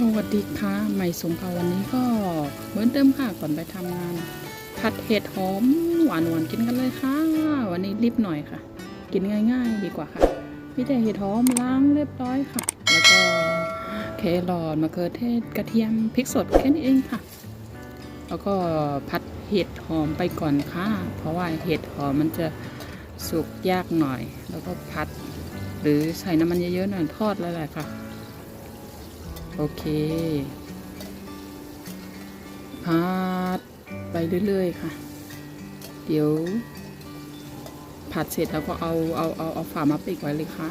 สวัสดีค่ะ ใหม่สงค่ะวันนี้ก็เหมือนเดิมค่ะก่อนไปทำงาน ผัดเห็ดหอมหวานหวานๆกินกันเลยค่ะ วันนี้รีบหน่อยค่ะ กินง่ายๆ ดีกว่าค่ะพี่แต่เห็ดหอมล้างเรียบร้อยค่ะ แล้วก็แครอทมะเขือเทศกระเทียมพริกสดแค่นี้เองค่ะ แล้วก็ผัดเห็ดหอมไปก่อนค่ะ เพราะว่าเห็ดหอมมันจะสุกยากหน่อย แล้วก็ผัด หรือใส่น้ำมันเยอะๆหน่อยทอดแล้วแหละค่ะ โอเคพัดไปเรื่อยๆค่ะ เดี๋ยว ผัดเสร็จแล้วก็เอาเอาเอาเอาฝามาปิดไว้เลยค่ะ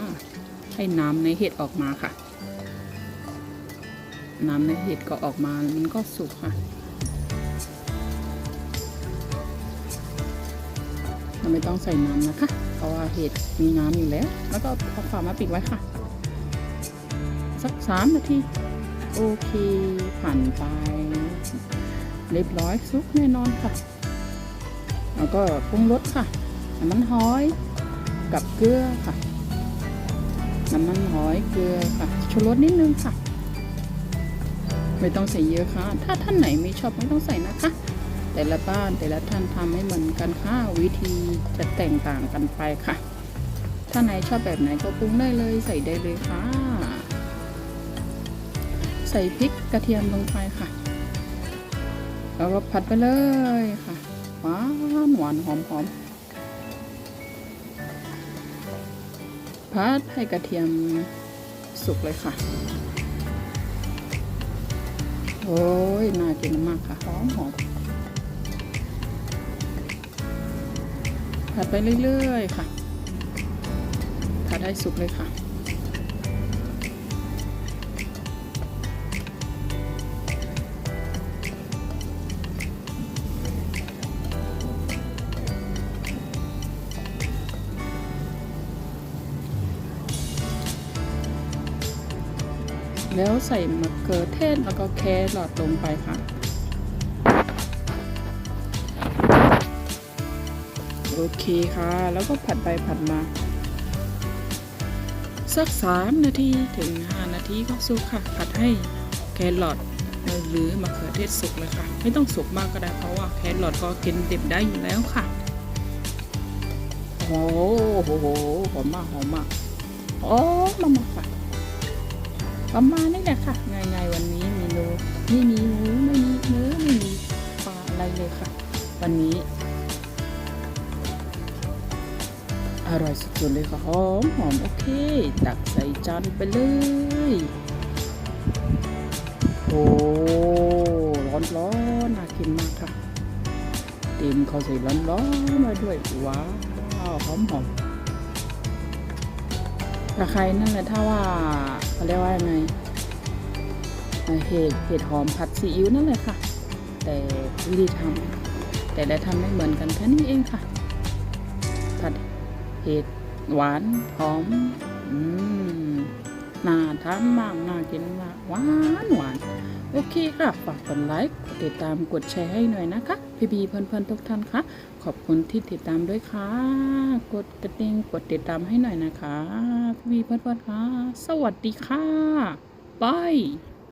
ให้น้ำในเห็ดออกมาค่ะ น้ำในเห็ดก็ออกมา มันก็สุกค่ะเราไม่ต้องใส่น้ำนะคะ เพราะว่าเห็ดมีน้ำอยู่แล้ว แล้วก็เอาฝามาปิดไว้ค่ะ สักสามนาที โอเคผ่านไป เรียบร้อยซุปแน่นอนค่ะ แล้วก็ปรุงรสค่ะ น้ำมันหอยกับเกลือค่ะ น้ำมันหอยเกลือค่ะชูรสนิดนึงค่ะ ไม่ต้องใส่เยอะค่ะ ถ้าท่านไหนไม่ชอบไม่ต้องใส่นะคะ แต่ละบ้านแต่ละท่านทำให้เหมือนกันค่ะวิธีจะแตกต่างกันไปค่ะ ถ้าไหนชอบแบบไหนก็ปรุงได้เลยใส่ได้เลยค่ะ ส่พริกกระเทียมลงไปค่ะ แล้วก็ผัดไปเลยค่ะหวานหวานหอมหอมผัดให้กระเทียมสุกเลยค่ะ โอ้ยน่ากินมากค่ะหอมหอมผัดไปเรื่อยๆค่ะผัดให้สุกเลยค่ะ แล้วใส่มะเขือเทศแล้วก็แครอทลงไปค่ะ โอเคค่ะ แล้วก็ผัดไปผัดมาสักสามนาทีถึงห้านาทีก็สุกค่ะ ผัดให้แครอทหรือมะเขือเทศสุกเลยค่ะ ไม่ต้องสุกมากก็ได้เพราะว่าแครอทก็กินเดิบได้อยู่แล้วค่ะโอ้โหหอมมากหอมมากโอ้มามา ประมาณนี้แหละค่ะง่ายๆวันนี้เมนูไม่มีหมูไม่มีเนื้อไม่มีปลาอะไรเลยค่ะ วันนี้อร่อยสุดๆเลยค่ะหอมหอมโอเค ตักใส่จานไปเลย โอ้ร้อนร้อนๆน่ากินมากค่ะเต็มเขาใส่ร้อนร้อนๆมาด้วยว้าวหอมหอม ตะไคร้นั่นแหละถ้าว่าเขาเรียกว่ายังไงเห็ดเห็ดหอมผัดซีอิ๊วนั่นแหละค่ะ แต่วิธีทำแต่ละทำไม่เหมือนกันแค่นี้เองค่ะ ผัดเห็ดหวานหอมอืมน่าทานมากน่ากินมากหวานหวานโอเคค่ะฝากกดไลค์กดติดตามกดแชร์ให้หน่อยนะคะ พี่บีเพื่อนๆทุกท่านคะขอบคุณที่ติดตามด้วยค่ะ กดกระดิ่งกดติดตามให้หน่อยนะคะ พี่บีเพื่อนๆคะสวัสดีค่ะบาย